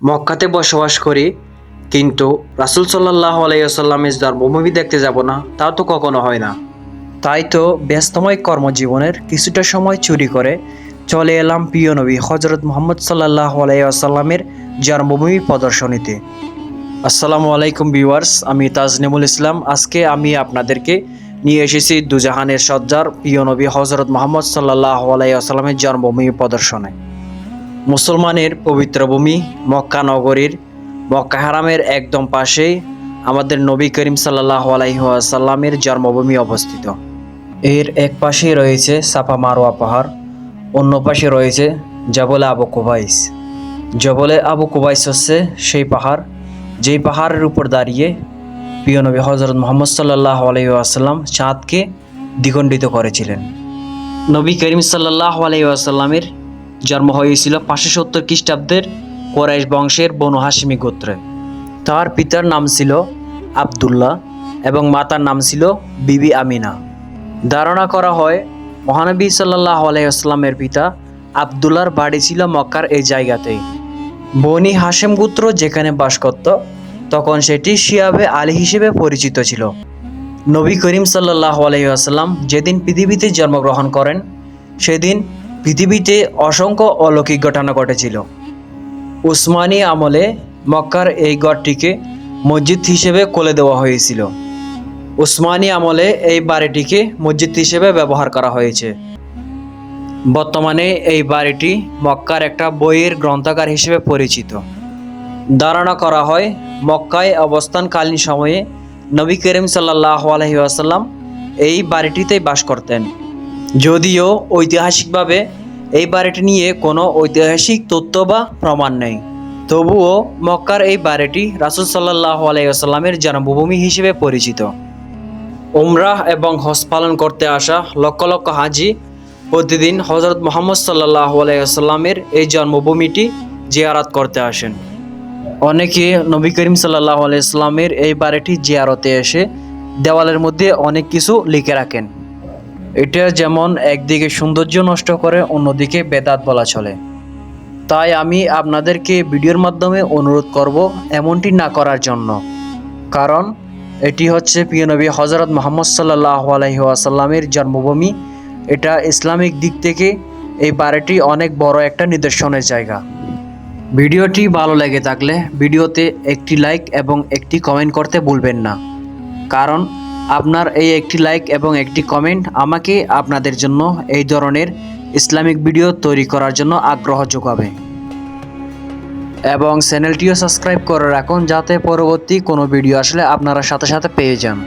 মক্কাতে বসবাস করি, কিন্তু রাসুল সাল্লাহ আলাইসাল্লামের জন্মভূমি দেখতে যাব না তা তো কখনো হয় না। তাই তো ব্যস্তময় কর্মজীবনের কিছুটা সময় চুরি করে চলে এলাম প্রিয় নবী হজরত মোহাম্মদ সাল্লাহ আলাইসাল্লামের জন্মভূমি প্রদর্শনীতে। আসসালামু আলাইকুম ভিউয়ার্স, আমি তাজনিমুল ইসলাম। আজকে আমি আপনাদেরকে নিয়ে এসেছি দুজাহানের সজ্জার প্রিয় নবী হজরত মোহাম্মদ সাল্লাহ আলাইসাল্লামের জন্মভূমি প্রদর্শনে। মুসলমানের পবিত্র ভূমি মক্কা নগরীর মক্কা হারামের একদম পাশেই আমাদের নবী করিম সাল্লাহ আলাইসাল্লামের জন্মভূমি অবস্থিত। এর এক পাশেই রয়েছে সাফা মারোয়া পাহাড়, অন্য পাশে রয়েছে জবলে আবু কুবাইস। জবলে আবু কুবাইস হচ্ছে সেই পাহাড়, যেই পাহাড়ের উপর দাঁড়িয়ে প্রিয় নবী হজরত মোহাম্মদ সাল্লাহ আলাইসাল্লাম চাঁদকে দ্বিখণ্ডিত করেছিলেন। নবী করিম সাল্লাহ আলাইসাল্লামের জন্ম হয়েছিল পাঁচশো সত্তর খ্রিস্টাব্দের কোরাইশ বংশের বনু হাসিমি গোত্রে। তার পিতার নাম ছিল আবদুল্লাহ এবং মাতার নাম ছিল বিবি আমিনা। ধারণা করা হয়, মহানবী সাল্লাহ আলাইসাল্লামের পিতা আবদুল্লার বাড়ি ছিল মক্কার এই জায়গাতেই। বনি হাসেম গোত্র যেখানে বাস করত, তখন সেটি শিয়াবে আলী হিসেবে পরিচিত ছিল। নবী করিম সাল্লাহ আলাইসাল্লাম যেদিন পৃথিবীতে জন্মগ্রহণ করেন, সেদিন পৃথিবীতে অসংখ্য অলৌকিক ঘটনা ঘটেছিল। উসমানী আমলে মক্কার এই গড়টিকে মসজিদ হিসেবে কোলে দেওয়া হয়েছিল। উসমানী আমলে এই বাড়িটিকে মসজিদ হিসেবে ব্যবহার করা হয়েছে। বর্তমানে এই বাড়িটি মক্কার একটা বইয়ের গ্রন্থাগার হিসেবে পরিচিত। ধারণা করা হয়, মক্কায় অবস্থানকালীন সময়ে নবী করিম সাল্লাহ আলহিউসাল্লাম এই বাড়িটিতেই বাস করতেন। যদিও ঐতিহাসিকভাবে এই বাড়িটি নিয়ে কোনো ঐতিহাসিক তথ্য বা প্রমাণ নেই। তবুও মক্কার এই বাড়িটি রাসুল সাল্লাহ আলাইসাল্লামের জন্মভূমি হিসেবে পরিচিত। উমরাহ এবং হজ পালন করতে আসা লক্ষ লক্ষ হাজি প্রতিদিন হজরত মোহাম্মদ সাল্লাহ আলাইসাল্লামের এই জন্মভূমিটি জিয়ারাত করতে আসেন। অনেকে নবী করিম সাল্লাহ আলাইসলামের এই বাড়িটি জিয়ারতে এসে দেওয়ালের মধ্যে অনেক কিছু লিখে রাখেন। এটা যেমন একদিকে সৌন্দর্য নষ্ট করে, অন্যদিকে বেদাত বলা চলে। তাই আমি আপনাদেরকে ভিডিওর মাধ্যমে অনুরোধ করব এমনটি না করার জন্য। কারণ এটি হচ্ছে প্রিয় নবী হজরত মোহাম্মদ সাল্লাহ আলহিহাসাল্লামের জন্মভূমি। এটা ইসলামিক দিক থেকে এই বাড়িটি অনেক বড় একটা নিদর্শনের জায়গা। ভিডিওটি ভালো লেগে থাকলে ভিডিওতে একটি লাইক এবং একটি কমেন্ট করতে ভুলবেন না। কারণ আপনার এই একটি লাইক এবং একটি কমেন্ট আমাকে আপনাদের জন্য এই ধরনের ইসলামিক ভিডিও তৈরি করার জন্য আগ্রহ যোগাবে। এবং চ্যানেলটিও সাবস্ক্রাইব করে রাখুন যাতে পরবর্তী কোনো ভিডিও আসলে আপনারা সাথে সাথে পেয়ে যান।